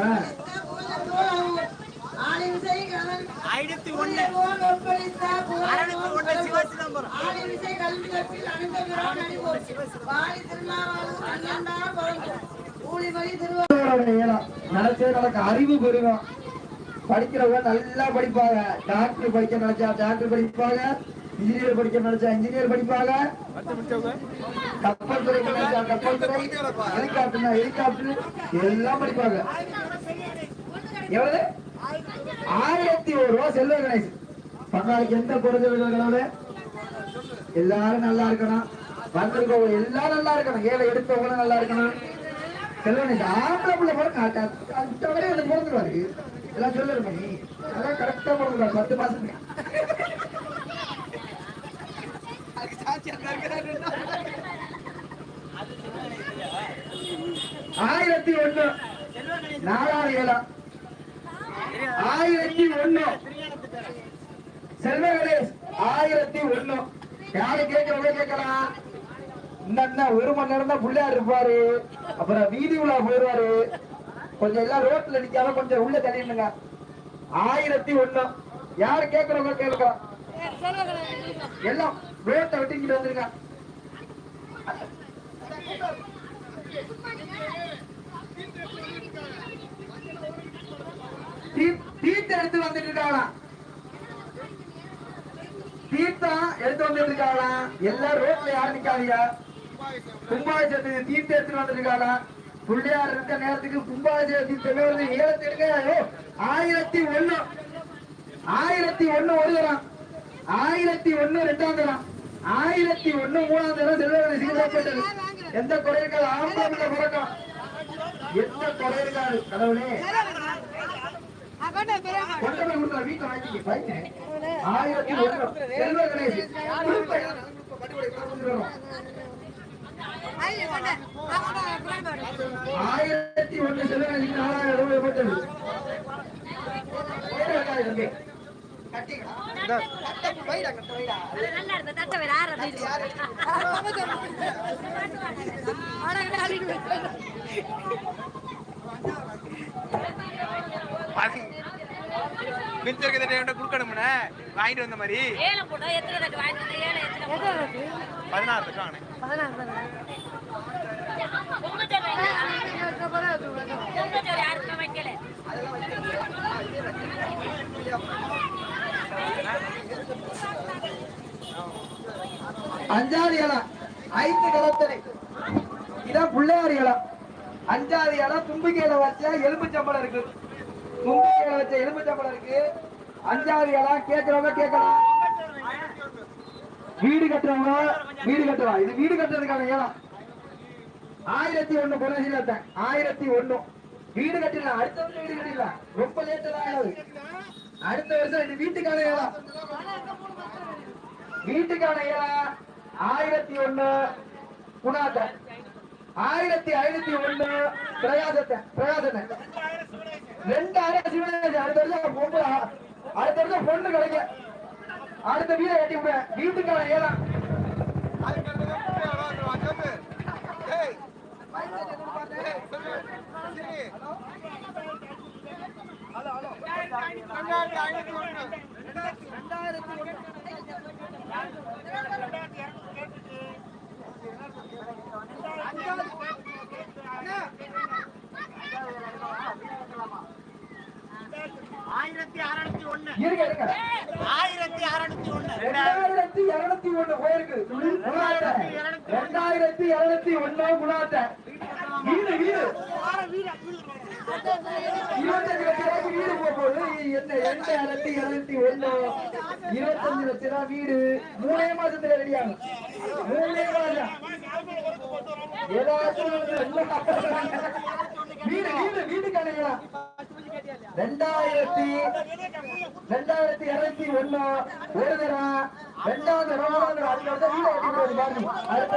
ஆ. ஒண்ணு. அறுநூத்தி ஒண்ணு சிவசிதம்பரம். திருவாரூர் நினைச்சது நடக்க அறிவு பெருகும் படிக்கிறவங்க நல்லா படிப்பாங்க. டாக்டர் படிக்க நினைச்சா டாக்டர் படிப்பாங்க. இன்ஜினியர் படிக்க நினைச்சா இன்ஜினியர் படிப்பாங்க. கப்பல் துறை நினைச்சா கப்பல் துறை. ஹெலிகாப்டர் ஹெலிகாப்டர் எல்லாம் படிப்பாங்க. எவ்வளவு? ஆயிரத்தி ஒரு ரூபா செல்வ கணேஷ் பங்காளிக்கு எந்த குறைஞ்சவர்களோட எல்லாரும் நல்லா இருக்கணும். வந்திருக்கவங்க எல்லாரும் நல்லா இருக்கணும். ஏழை எடுத்தவங்களும் நல்லா இருக்கணும். செல்வனேஷ் ஆம்பளை பிள்ளை போல கரெக்டாக எனக்கு பிறந்துருவாரு எல்லாம் சொல்லுற மணி அதான் கரெக்டா பிறந்துருவாரு பத்து மாசம் ஆயிரத்தி ஒண்ணு. நாலாவது ஏழா. ஆயிரத்தி ஒண்ணு. செல்வ கணேஷ் ஆயிரத்தி ஒண்ணு. யாரு கேட்கறவங்க கேட்கலாம். இந்த ஒரு மணி நேரம் தான் பிள்ளையார் இருப்பாரு. அப்புறம் வீதி உலா போயிருவாரு. கொஞ்சம் எல்லாம் ரோட்ல நிக்காம கொஞ்சம் உள்ள தள்ளிடுங்க. ஆயிரத்தி ஒண்ணு. யாரு கேட்கறவங்க கேட்கலாம் எல்லாம் ரோட்டை விட்டுக்கிட்டு வந்துருங்க. Thank you. எடுத்து வந்துட்டு இருக்காங்களா தீர்த்தம் எடுத்து வந்துட்டு இருக்காங்களா எல்லா ரோட்ல யாரும் நிக்காதீங்க. கும்பாபிஷேகத்துக்கு தீர்த்தம் எடுத்துட்டு வந்துட்டு வந்துருக்காங்களா பிள்ளையார் இருக்க நேரத்துக்கு கும்பாபிஷேகத்துக்கு தீர்த்தமே வருது. ஏலத்து ஆயிரத்தி ஒண்ணு. ஆயிரத்தி ஒண்ணு ஒரு தரம். ஆயிரத்தி ஒண்ணு ரெண்டாம் தரம். ஆயிரத்தி ஒண்ணு மூணாம் தரம் செல்வர்கள் சீக்கிரப்பட்டது எந்த குறை இருக்காது ஆம்பளை பிறக்கம் எந்த குறை இருக்காது கடவுளே. ஆயிரத்தி ஒண்ணு செல்வ கணேஷ் ஆயிரத்தி ஒண்ணு செல்வ கணேஷ் நாலாயிரம் ரூபாய் போட்டது வேற இருக்காது தம்பி. கட்டிக்கலாம். வைடா. மிச்சருக்கு தண்ணி கொடுக்கணும்னே. வாங்கிட்டு வந்த மாதிரி. ஏலம் போட்டா எத்தனை தட்டு வாங்கிட்டு வந்து ஏலம் எத்தனை? பதினாறு தட்டு தட்டு. தட்டு வைக்கல. அஞ்சாவது இலம் ஐந்து கடத்தனை இதான் பிள்ளையார் இலம் அஞ்சாவது இலம் தும்பிக்கையில வச்ச எலும்பு சம்பளம் இருக்கு. தும்பிக்கையில வச்ச எலுமிச்சம்பழம் இருக்கு. அஞ்சாவது இலம் கேட்கறவங்க கேட்கலாம். வீடு கட்டுறவங்க வீடு கட்டலாம் இது வீடு கட்டுறதுக்கான ஏலம் ஆயிரத்தி ஒண்ணு பொருள் ஆயிரத்தி ஒண்ணு. வீடு கட்டிடலாம் அடுத்த வருஷம் வீடு கட்டிடலாம் ரொம்ப லேட்டா தான் அடுத்த வருஷம் இது வீட்டுக்கான ஏலம் வீட்டுக்கான ஏலம் ஆயிரத்தி ஒண்ணு. குணாத்தன். ஆயிரத்தி ஐநூத்தி ஒண்ணு பிரயாசத்தை பிரயாசத்தை ரெண்டாயிரம் சிவனேஜ் அடுத்த வருஷம் பொம்பு அடுத்த வருஷம் பொண்ணு கிடைக்க அடுத்த வீட கட்டி விட வீட்டுக்கான ஏலம் ஆயிரத்தி இருக்க இருக்க ஆயிரத்தி அறுநூத்தி ஒண்ணு. ரெண்டாயிரத்தி இருநூத்தி ஒண்ணு போயிருக்கு. ரெண்டாயிரத்தி இருநூத்தி ஒண்ணு வீடு வீடு. இருபத்தஞ்சு லட்சம் வீடு போக போகுது என்ன ரெண்டாயிரத்தி இருநூத்தி ஒண்ணு இருபத்தஞ்சு லட்சம் ரூபாய் வீடு மூணே மாசத்துல ரெடியாகும் மூணே மாசம் வீடு வீடு வீடு ரெண்டாயிரத்தி ரெண்டாயிரத்தி இருநூத்தி ஒண்ணு ஒரு தரம் ரெண்டாவது ரோடு அடுத்த வீடு கட்டி போகுது பாருங்க அடுத்த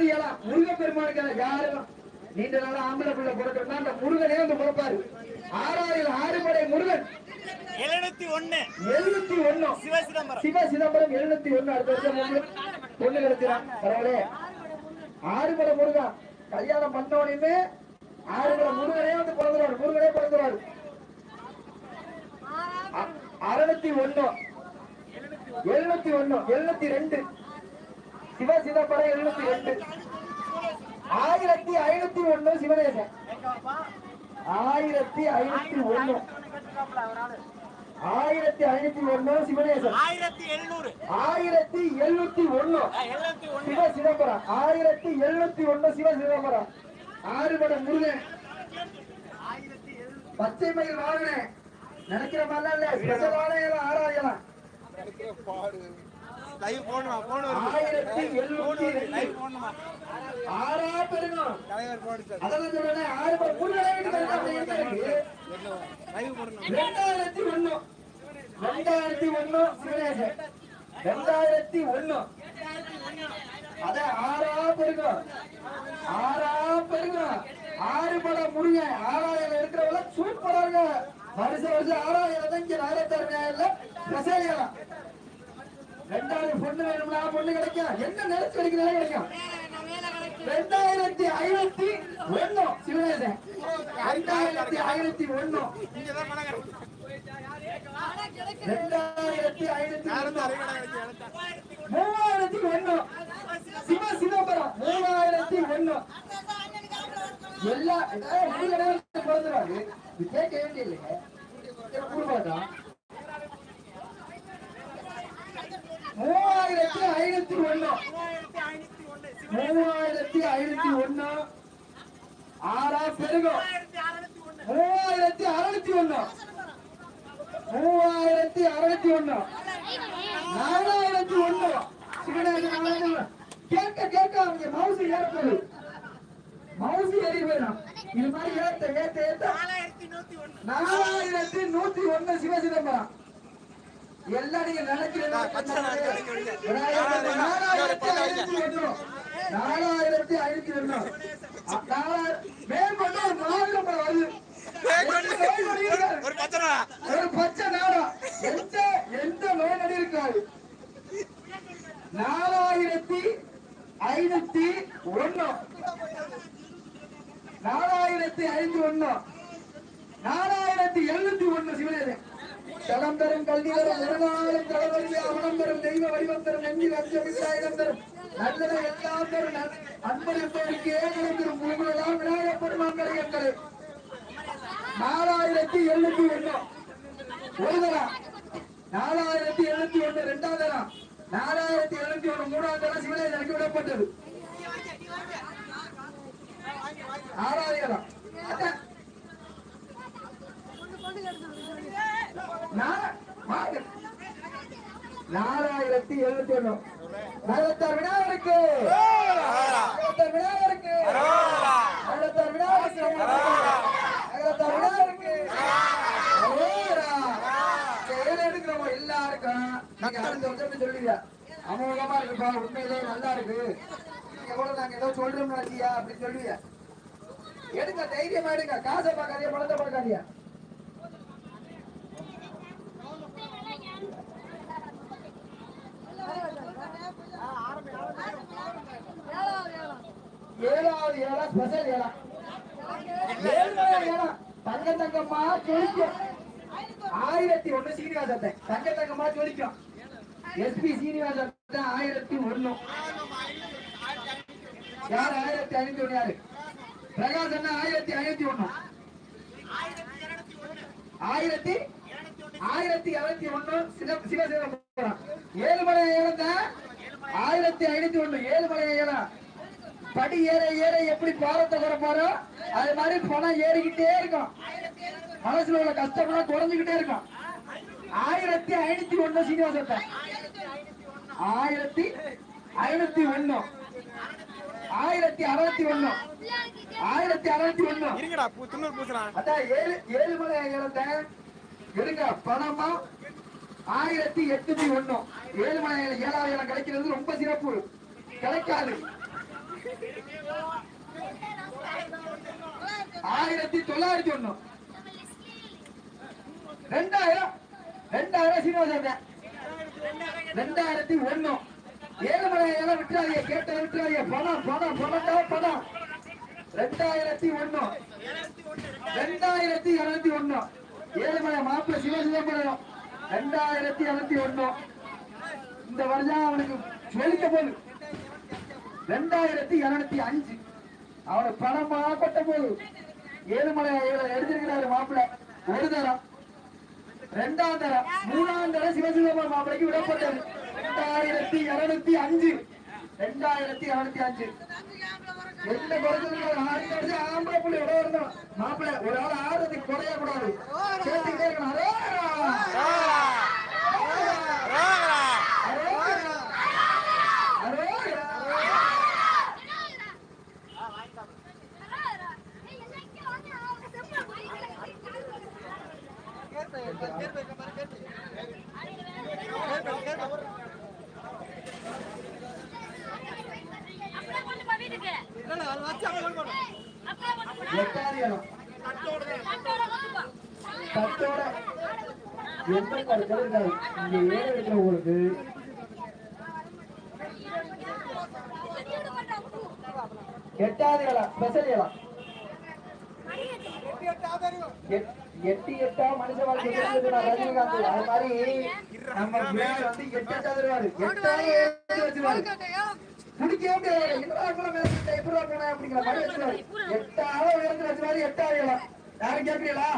ஏழா முருகப்பெருமானுக்கு யாரும் நீண்ட நாள் ஆம்பளை பிள்ளை பிறக்கணும்னா அந்த முருகனே வந்து பிறப்பாரு. ஆறாயிரம் ஆறு படை முருகன். எழுநூத்தி ஒண்ணு. எழுநூத்தி ஒண்ணு. சிவ சிதம்பரம் சிவ சிதம்பரம் எழுநூத்தி ஒண்ணு. அடுத்த வருஷம் பொண்ணு கிடைச்சிடான் பரவாயில்ல. ஆறுபட முருகா. கல்யாணம் ஆறுபட முருகனே வந்து பிறந்துருவாரு. முருகனே பிறந்துருவாரு. அறுநூத்தி ஒண்ணு. எழுநூத்தி ஒண்ணு. எழுநூத்தி ரெண்டு. சிவ சிதம்பரம் எழுநூத்தி ரெண்டு ஆயிரத்தி ஐநூத்தி ஒண்ணு சிவநேசன் ஆயிரத்தி ஐநூத்தி ஒண்ணு ஆயிரத்தி ஐநூத்தி ஒண்ணு சிவநேசன் ஆயிரத்தி எழுநூறு. ஆயிரத்தி எழுநூத்தி ஒண்ணு சிவ சிதம்பரம் ஆயிரத்தி எழுநூத்தி ஒண்ணு சிவ சிதம்பரம் ஆறுபட முருகன். பச்சை மயில் வாங்கினேன் நினைக்கிற மாதிரிலாம் இல்ல. ஸ்பெஷலான ஆறாயிரம். லைவ் போடுமா போன் வருது ஆயிரத்தி எழுநூத்தி ரெண்டு ஆறா பெருங்கம் தலைவர் போடுச்சு அதெல்லாம் சொல்றேன் ஆறுபட முருகன் லைவ் போடணும். ரெண்டாயிரத்தி ஒண்ணு. ரெண்டாயிரத்தி ஒண்ணு சிவனேசன் ரெண்டாயிரத்தி ஒண்ணு. அத ஆறா பெருகும் ஆறா பெருகும் ஆறு படம் முடிங்க ஆறாயிரம் இருக்கிறவங்க சூப்பரா இருக்கு வருஷம் வருஷம் ஆறாயிரம் தான் இங்க ஆயிரத்தி பிரசேகம் ரெண்டாயிரம் பொண்ணு வேணும்னா பொண்ணு கிடைக்கும். என்ன நினைச்சு கிடைக்கிறதே கிடைக்கும்? ரெண்டாயிரத்தி ஐநூத்தி ஒண்ணு. சிவனேசன். ரெண்டாயிரத்தி ஐநூத்தி ஒண்ணு. இங்கதான் ரெண்டாயிரத்தி ஐநூத்தி ஒண்ணு. மூவாயிரத்தி ஒண்ணு. சிவ சிதம்பரம் மூவாயிரத்தி ஒண்ணு. எல்லா கேட்க வேண்டிய இல்லைங்க மூவாயிரத்தி ஐநூத்தி ஒண்ணு. மூவாயிரத்தி ஐநூத்தி ஒண்ணு. ஆறா பெருகும் மூவாயிரத்தி அறுநூத்தி ஒண்ணு. மூவாயிரத்தி அறுநூத்தி ஒண்ணு. நாலாயிரத்தி ஒண்ணு. கேட்க கேட்க அவங்க மவுசு ஏறப்போகுது. மவுசு ஏறி போயிடும். இது மாதிரி ஏத்த ஏத்த ஏத்த. நாலாயிரத்தி நூத்தி ஒண்ணு. நாலாயிரத்தி நூத்தி நீங்க நினைக்கிறீங்க நாலாயிரத்தி ஐநூத்தி ஒண்ணு மேற்கொண்டு ஒரு மாநிலம் வருது. ஒரு பச்சை நாடா? எந்த எந்த நோய் நொடி இருக்காது. நாலாயிரத்தி ஐநூத்தி ஒண்ணு. நாலாயிரத்தி ஐநூத்தி ஒண்ணு. நாலாயிரத்தி எழுநூத்தி ஒண்ணு சிவனேதன் தலம் பெறும் கல்வி தரும் ஒரு நாளும் அவனம் பெறும் தெய்வ வடிவம் தரும் நெஞ்சில் அச்சமித்தாயிரம் தரும். நல்லத எல்லாம் பெறும் நல்- அன்பளிப்பவருக்கு ஏகலம் பெறும் உங்களெல்லாம் விநாயகப் பெருமான்களை எங்களை நாலாயிரத்தி எழுநூத்தி ஒண்ணு. ஒரு தரம் நாலாயிரத்தி எழுநூத்தி ஒண்ணு. இரண்டாம் தரம் நாலாயிரத்தி எழுநூத்தி ஒண்ணு. மூணாம் தரம் சிவனை நடக்கி விடப்பட்டது. ஆறாயிரம் அதான். நாலாயிரத்தி எழுநூத்தி ஒண்ணு. நகரத்தார் விநாயகருக்கு இருக்கு. விநாயகருக்கு நகரத்தார் விநாயகருக்கு நகரத்தார் விநாயகருக்கு செயல் எடுக்கிறவங்க எல்லாருக்கும். நீங்க அடுத்த வருஷம் சொல்லுவீங்க. அமோகமா இருக்குப்பா உண்மையிலே நல்லா இருக்கு. நீங்க கூட நாங்க ஏதோ சொல்றோம் நினைச்சியா? அப்படின்னு சொல்லுவீங்க. எடுங்க தைரியமா எடுங்க. காசை பார்க்காதீங்க பணத்தை பார்க்காதீங்க. ஏழாவது ஏழா ஸ்பெஷல் ஏழா. ஏழாவது தங்க தங்கம்மா ஜொலிக்கும். ஆயிரத்தி ஒண்ணு சீனிவாசத்தை தங்க தங்கம்மா ஜொலிக்கும் எஸ்பி சீனிவாசத்தை ஆயிரத்தி ஒண்ணு. யார் ஆயிரத்தி ஐநூத்தி ஒண்ணு யாரு? பிரகாஷ் அண்ணா ஆயிரத்தி ஐநூத்தி ஒண்ணு. ஆயிரத்தி ஆயிரத்தி இருநூத்தி ஒண்ணு சிவ சிவசிவபுரம் ஏழுமலை ஏழந்த ஆயிரத்தி ஐநூத்தி ஒண்ணு ஏழுமலை ஏழம் படி ஏற ஏற எப்படி பாரத்தை போறோம் அது மாதிரி பணம் ஏறிக்கிட்டே இருக்கும். மனசுல உள்ள கஷ்டம்லாம் குறைஞ்சுக்கிட்டே இருக்கும். ஆயிரத்தி ஐநூத்தி ஒண்ணு சீனிவாசத்தை. ஆயிரத்தி ஐநூத்தி ஒண்ணு. ஆயிரத்தி அறுநூத்தி ஒண்ணு. ஆயிரத்தி அறுநூத்தி ஒண்ணு. அதான் ஏழு ஏழுமலை ஏழத்தை எடுங்க பணமா? ஆயிரத்தி எட்நூத்தி ஒன்னும் ஏழுமலை ஏழாயிரம் ஏழாவது இடம் கிடைக்கிறது ரொம்ப சிறப்பு. கிடைக்காது. ஆயிரத்தி தொள்ளாயிரத்தி ஒண்ணு. ரெண்டாயிரம். ரெண்டாயிரம் சீனிவாசன் ரெண்டாயிரத்தி ஒண்ணு. ஏழுமலை ஏழை விட்டுறாதீங்க. கேட்ட விட்டுறாதிய பணம் பணம் பணம் பணம் ரெண்டாயிரத்தி ஒண்ணு. ரெண்டாயிரத்தி இருநூத்தி ஒண்ணு. ஏழுமலை மாப்பிள்ள சிவசிதம்பரம் ரெண்டாயிரத்தி இருநூத்தி ஒண்ணு. இந்த வருஷம் அவனுக்கு சொல்லிக்க போகுது. ரெண்டாயிரத்தி இருநூத்தி அஞ்சு. அவனுக்கு பணமா கொட்ட போகுது. ஏழுமலை எடுத்திருக்கிறாரு மாப்பிள்ள. ஒரு தரம். ரெண்டாம் தரம். மூணாம் தரம் சிவசிதம்பரம் மாப்பிளைக்கு விடப்பட்டது. ரெண்டாயிரத்தி இருநூத்தி அஞ்சு. ரெண்டாயிரத்தி இருநூத்தி அஞ்சு. எந்த குறைச்சலும் ஆறு வருஷம் ஆம்பளை புள்ளி விட வரணும் மாப்பிள்ளை ஒரு ஆள் ஆடுறதுக்கு குறைய கூடாது. இருக்கணும் அரோகரா! அரோகரா! அரோகரா! அப்படியே கொண்டு போ வீட்டுக்கு. அப்படியே கொண்டு போ. எட்டாவது இடம் எந்த இருக்காது இங்க இருக்கிறவங்களுக்கு எட்டாவது இடம் ஸ்பெஷல் இடம் எட்- எட்டு எட்டா மனுஷ வாழ்க்கை கொடுத்தது நான் ரஜினிகாந்த் அது மாதிரி நம்ம பிரியாணி வந்து எட்டு எட்டா தருவாரு எட்டாவது எடுத்து வச்சிருவாரு போன அப்படிங்கிற மாதிரி எட்டாவது உயரத்துல வச்சிருவாரு எட்டாவது இடம் யாரும் கேட்கறீங்களா?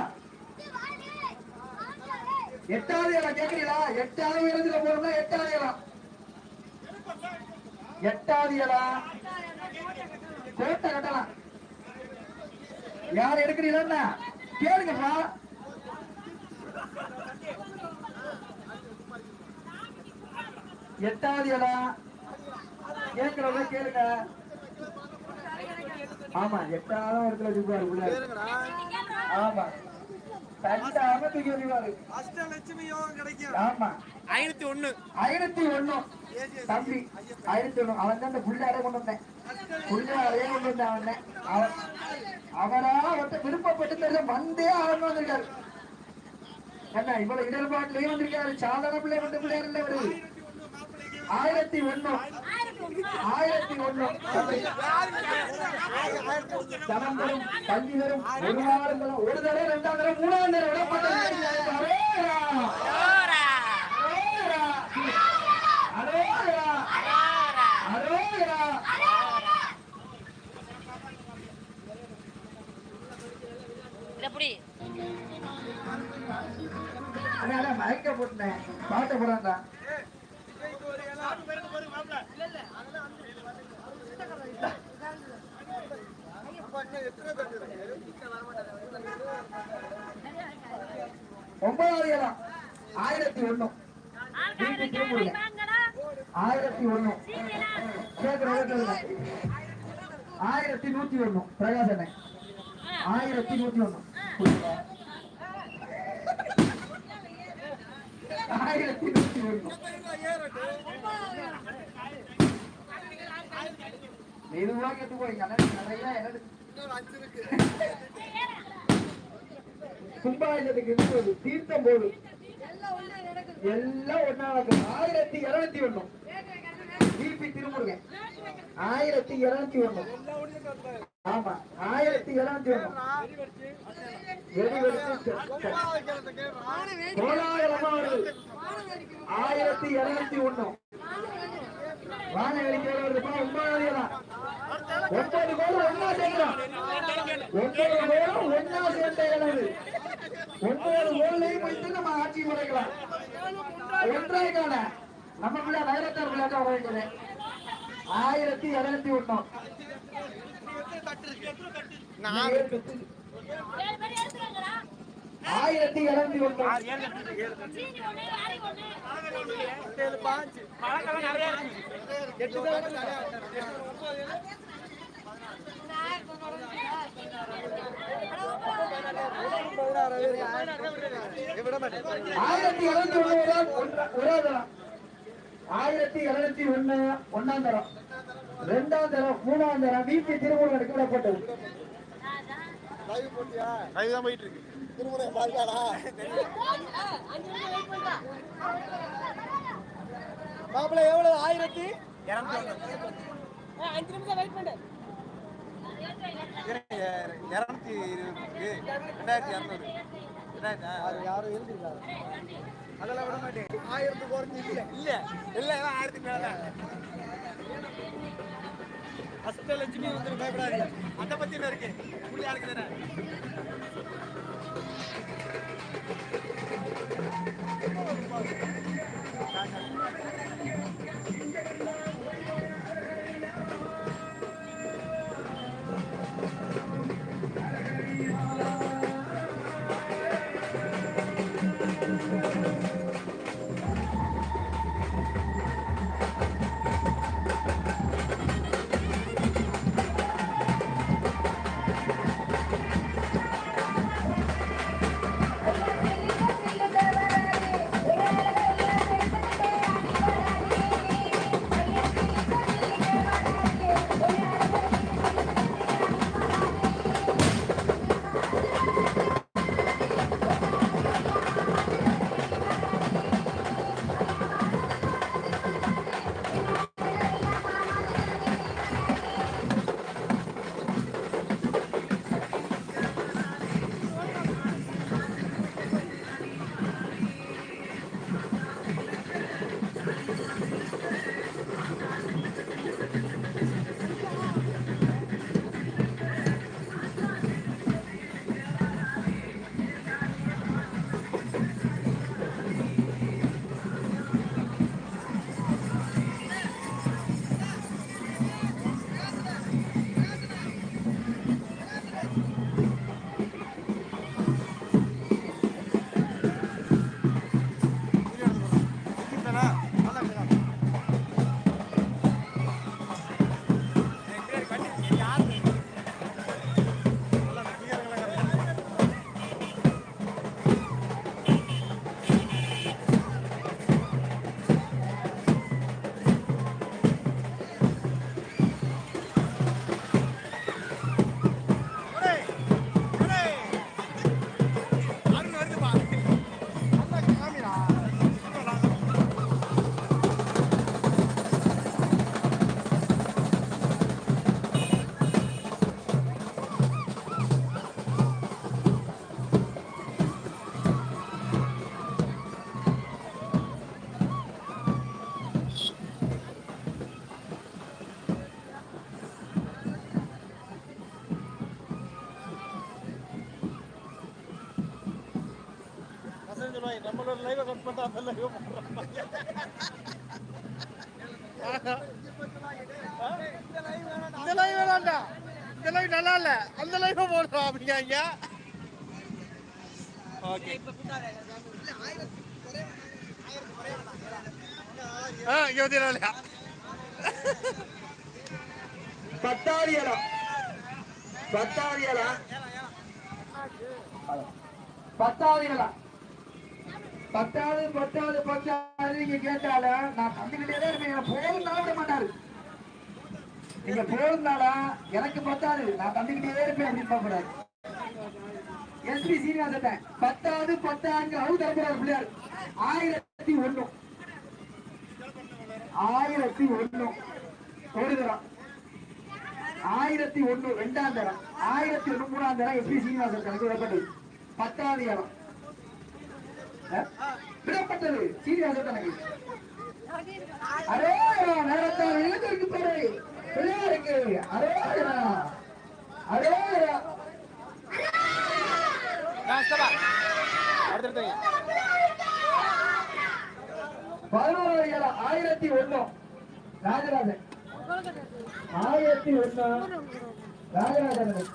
எட்டாவது இடம் கேட்கறீங்களா? எட்டாவது உயரத்துல போறோம்னா எட்டாவது இடம் எட்டாவது இடம் கோட்டை கட்டலாம். யார் எடுக்கிறீங்களா கேளுங்கப்பா. எட்டாவது இடம் கேட்கிறவங்க கேளுங்க. ஆமா எட்டாவது இடத்துல இருப்பாரு உள்ள ஆமா. தண்டாம தூக்கி வருவாரு அஷ்டலட்சுமி யோகம் கிடைக்கும். ஆமா. ஐநூத்தி ஒண்ணு. ஆயிரத்தி ஒண்ணு. தம்பி ஆயிரத்தி ஒண்ணு. அவன் தான் இந்த புள்ளாரே கொண்டு வந்தேன். புள்ளாரே கொண்டு வந்தேன் அவன். தான். அவன் அவரா ஒருத்த விருப்பப்பட்டு தெரிஞ்ச வந்தே அவன் வந்திருக்காரு. என்ன இவ்வளவு இடர்பாட்டிலேயே வந்திருக்காரு. சாதாரண பிள்ளை வந்த பிள்ளையார் இல்ல இவரு. ஆயிரத்தி ஒண்ணு. ஆயிரத்தி தம்பி. தனம் தரும் கல்வி தரும் ஒரு வாரம் தரும் ஒரு தடவை ரெண்டாம் மூணாம் மயக்க பாட்ட போடாண்டா ஆயிரத்தி நூத்தி ஒண்ணு ஆயிரத்தி நூத்தி ஒண்ணு போய் நிறைய கும்பாயத்துக்கு தீர்த்தம் போது எல்லாம் ஒன்னா நடக்கும் ஆயிரத்தி இருநூத்தி ஒண்ணும் பிபி திருமுருகன் ஆயிரத்தி இருநூத்தி ஒண்ணும் ஆமா ஆயிரத்தி இருநூத்தி ஆயிரத்தி இருநூத்தி ஒண்ணு. வான வேடிக்கை வருதுப்பா ஒன்பதாவது இடம் ஒன்பது கோலம் ஒன்னா சேர்க்கிறோம். ஒன்பது கோலம் ஒன்னா சேர்ந்த இடம் இது. ஒன்பது கோல்லையும் வைத்து நம்ம ஆட்சி முறைக்கலாம். ஒன்றாய் காண நம்ம பிள்ளை நகரத்தார் பிள்ளைக்கா வேண்டியது ஆயிரத்தி இருநூத்தி ஒண்ணு. ஆயிரத்தி இருக்கு எட்டு ஆயிரத்தி ஆள் ஒன்றா- ஆயிரத்தி இருநூத்தி ஒண்ணு ஒன்னாம் தரம். இரண்டாம் தரம் மூணாம் தரம் வீட்டு திருமணம் எடுக்கப்பட்டது அதுதான் போயிட்டு இருக்கு. மாப்பிள்ள எவ்வளவு? ஆயிரத்தி? இரநூத்தி ஒண்ணு இரநூத்தி இருபதுக்கு ரெண்டாயிரத்தி இரநூறு ரெண்டாயிரத்தா யாரும் எழுதிருக்காரு அதெல்லாம் விட மாட்டேன். ஆயிரத்து குறைஞ்சு இல்ல. இல்ல. இல்ல இதான் ஆயிரத்தி மேல தான் அஷ்டலட்சுமி வந்து பயப்படாது அதை பத்தி இருக்கு புள்ளி ஆளுக்கு தானே you. போடுறோம் அப்படிங்க ஓகே ஆ இருபத்தி நாலு. பத்தாவது இடம் பத்தாவது இடம் பத்தாவது இடம் பத்தாவது பத்தாவது பத்தாவது நீங்க கேட்டால நான் தந்துக்கிட்டே தான் இருப்பேன். எனக்கு போதும் விட மாட்டாரு. நீங்க போதுனால எனக்கு பத்தாது. நான் தந்துக்கிட்டே இருப்பேன் அப்படின்னு எஸ் எஸ்பி சீனிவாசன் பத்தாவது பத்தாண்டு அவு பிள்ளையார். ஆயிரத்தி ஒண்ணு. ஆயிரத்தி ஒண்ணு. ஒரு தரம் ஆயிரத்தி ஒண்ணு ரெண்டாம் தரம் ஆயிரத்தி ஒண்ணு மூணாம் தரம் எஸ்பி சீனிவாசன் கணக்கு விடப்பட்டது. பத்தாவது இடம். அஹ்? விடப்பட்டது. சீனிவாசன் கணக்கு. அரே நேரத்தால் இளைஞருக்கு பேரு பிள்ளையாருக்கு அரே அரே இடம் ஆயிரத்தி ஒண்ணு. ராஜராஜன். ஆயிரத்தி ஒண்ணு. ராஜராஜன்.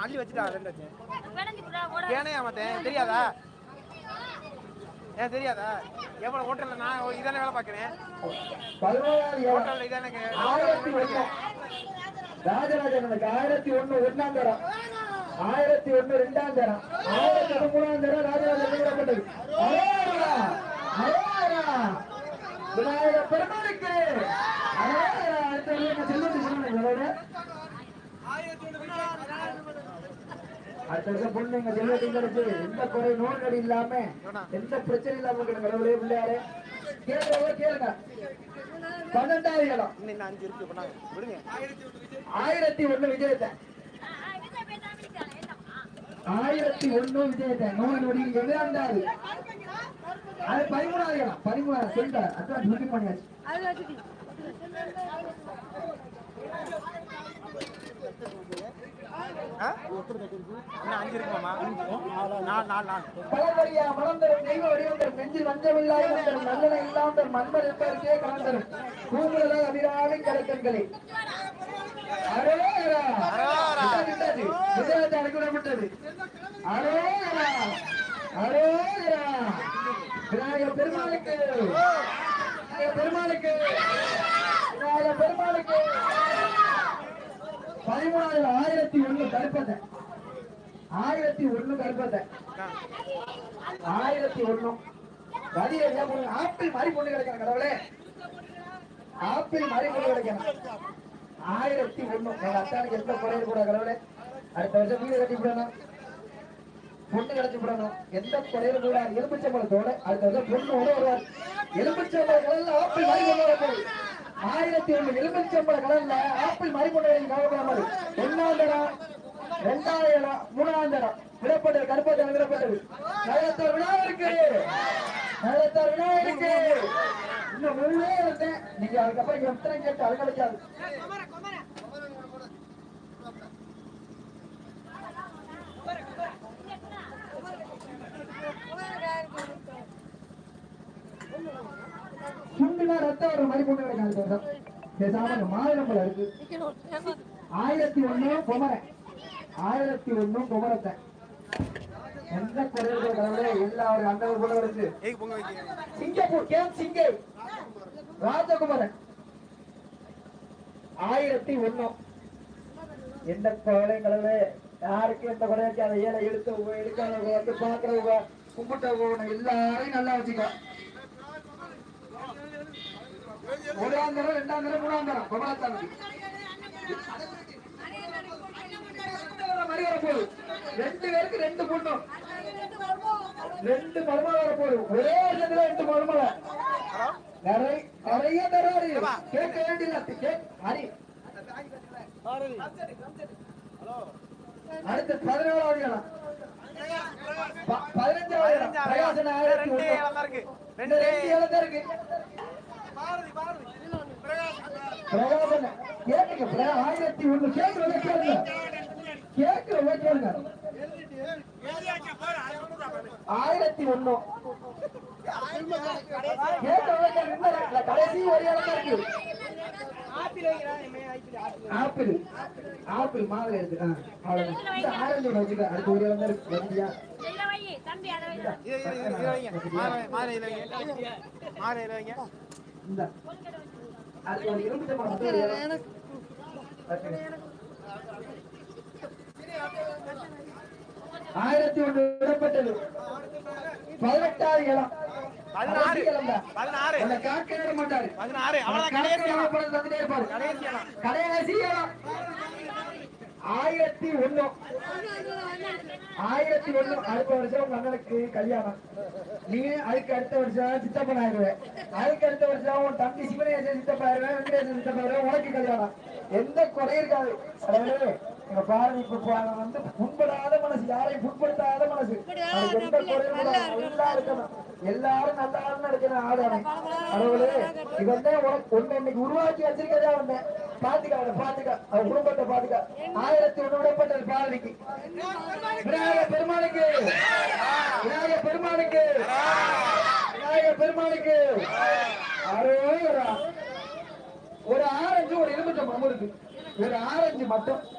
அள்ளி வச்சுட்டா ரெண்டு தெரியாதா? ஏன் தெரியாதா? எவ்வளவு ஹோட்டல்ல நான் இதானே வேலை இடம் ஹோட்டல்ல இதானே ஆயிரத்தி ஒண்ணு ஆயிரத்தி ஒண்ணு ஒன்னாம் தரம். ஆயிரத்தி ஒண்ணு ரெண்டாம் தரம். ஆயிரத்தி ஒண்ணு மூணாம் தரம் ராஜராஜன் விடப்பட்டது அரோரா! விநாயகர் பெருமாளுக்கு! அடுத்த வருஷம் எந்த குறை நோய் இல்லாம எந்த பிரச்சனை இல்லாம கடவுளே கேளுங்க. பன்னெண்டாவது இடம். ஆயிரத்தி ஒண்ணு விஜயத்தை. ஆயிரத்தி ஒண்ணு விஜயத்தை. நோய் நொடி அது பதிமூணாவது இடம். பதிமூணாவது சொல்லிட்டார். அதான் டியூட்டி பண்ணியாச்சு. ஆ? இன்னும் அஞ்சு இருக்குமாமா நாலு நாலு நாலு. பழமொழியா மலர்ந்தரும் தெய்வ வடிவந்தரும் நெஞ்சில் வஞ்சமில்லாதரும் நல்லன இல்லாந்தரும் மன்மர் கலந்தரும் அபிராமி விநாயகர் பெருமாளுக்கு. பெருமாளுக்கு. பெருமாளுக்கு. பதிமூணாயிரம் ஆயிரத்தி ஒண்ணு கருப்பத்தை. ஆயிரத்தி ஒண்ணு கருப்பத்தை. ஆயிரத்தி ஒண்ணும். வரிய வியாபாரம் ஆப்பிள் மாதிரி பொண்ணு கிடைக்கணும் கடவுளே. ஆப்பிள் மாதிரி பொண்ணு கிடைக்கணும் ஆயிரத்தி ஒண்ணும். எங்க அத்தானுக்கு எந்த குறையில கூட கடவுளே. அடுத்த வருஷம் வீடு கட்டி விடணும். பொண்ணு கிடைச்சு விடணும். எந்த குறையில கூட எலுமிச்சம்பழத்தோட அடுத்த வருஷம் பொண்ணோட வருவார் எலுமிச்சம்பழ ஆப்பிள் மாதிரி பொண்ணு வரப்போகுது. ஆயிரத்தி ஒண்ணு எலுமிச்சம்பள கடல்ல ஆப்பிள் மாதிரி பொண்ணு கவலைப்படாமல் ஒன்னாம் தரம் இரண்டாயிரம் இடம் மூணாவது இடம் விடப்பட்டது. கருப்பத்தில் விடப்பட்டது நகரத்தார் விநாயகருக்கு நகரத்தார் விநாயகருக்கு இன்னும் முழுவே இருந்தேன். நீங்க அதுக்கப்புறம் எத்தனை கேட்டு அது கிடைக்காது சுண்டுனா ரத்தம் வர மாதிரி கிடைக்காது பேசாம மாநிலம்பல இருக்கு ஆயிரத்தி ஒண்ணு குமர ஆயிரத்தி ஒண்ணு குமரத்தை. எந்த குறைகள் கடவுளே எல்லாரும் அந்த ஒரு இருக்கு. சிங்கப்பூர் கேம் சிங்கே. ராஜகுமரன். ஆயிரத்தி ஒண்ணும் எந்த குறை கடவுளே யாருக்கு எந்த குறையாச்சு அதை ஏழை எடுத்தவங்க எடுக்காதவங்க வந்து பாக்குறவங்க கும்பிட்டவங்க எல்லாரையும் நல்லா வச்சுக்க. ஒன்றாம் தரம் ரெண்டாம் தரம் மூணாம் தரம் மணி வரப்போகுது ரெண்டு பேருக்கு ரெண்டு பொண்ணும். ரெண்டு மருமலை வரப்போகுது. ஒரே இடத்துல ரெண்டு மருமலை நிறைய நிறைய தராரு கேட்க வேண்டியல கேக் ஹரி. அடுத்து பதினேழாவது இடம். ப- பதினஞ்சாவது இடம். பிரகாசன் ஆயிரத்தி ரெண்டு ஒண்ணு இடம் தான் இருக்கு. பிரகாசன் கேட்டுங்க பிர- ஆயிரத்தி ஒண்ணு கேட்கிறவங்க கேளுங்க. கேட்கிறவங்க கேளுங்க. ஆயிரத்தி ஒண்ணு. கடைசி ஒரு இருக்கு. ஆப்பிள். ஆப்பிள் மாதிரி இருக்கு. அவ்வளவுதான். ஆரஞ்சு வச்சுக்க. அடுத்து ஒரு தான் இருக்கு. வண்டியா மாலை மாலை மாலை ஆயிரத்தி ஒன்று விடப்பட்டது. பதினெட்டாவது இடம் பதினாறு. கடைசி ஆயிரத்தி ஒண்ணு. ஆயிரத்தி ஒண்ணு. அடுத்த வருஷம் உங்க அண்ணனுக்கு கல்யாணம். நீ அதுக்கு அடுத்த வருஷம் சித்தப்பன் ஆயிடுவேன். அதுக்கு அடுத்த வருஷம் உன் தம்பி சிவனேசன் சித்தப்பா ஆயிடுவேன் வெங்கடேசன் சித்தப்பா ஆயிடுவேன் உனக்கு கல்யாணம். எந்த குறையும் இருக்காது. எங்க பாரதி இப்ப பா- வந்து புண்படாத மனசு. யாரையும் புண்படுத்தாத மனசு. எந்த குறையும் எல்லாரும் நல்லா இருக்கணும். ஆடணும் கடவுளே இவன் தான் இன்னைக்கு உருவாக்கி வச்சிருக்கதே பாத்துக்க அவனை பாத்துக்க. அவன் குடும்பத்தை பாத்துக்க. ஆயிரத்தி ஒண்ணு விடப்பட்டது பாரதிக்கு. விநாயகர் பெருமாளுக்கு. விநாயகர் பெருமாளுக்கு. அரோகரா ஒரு ஆரஞ்சு ஒரு எலுமிச்சம்பழம் இருக்கு. ஒரு ஆரஞ்சு மட்டும்.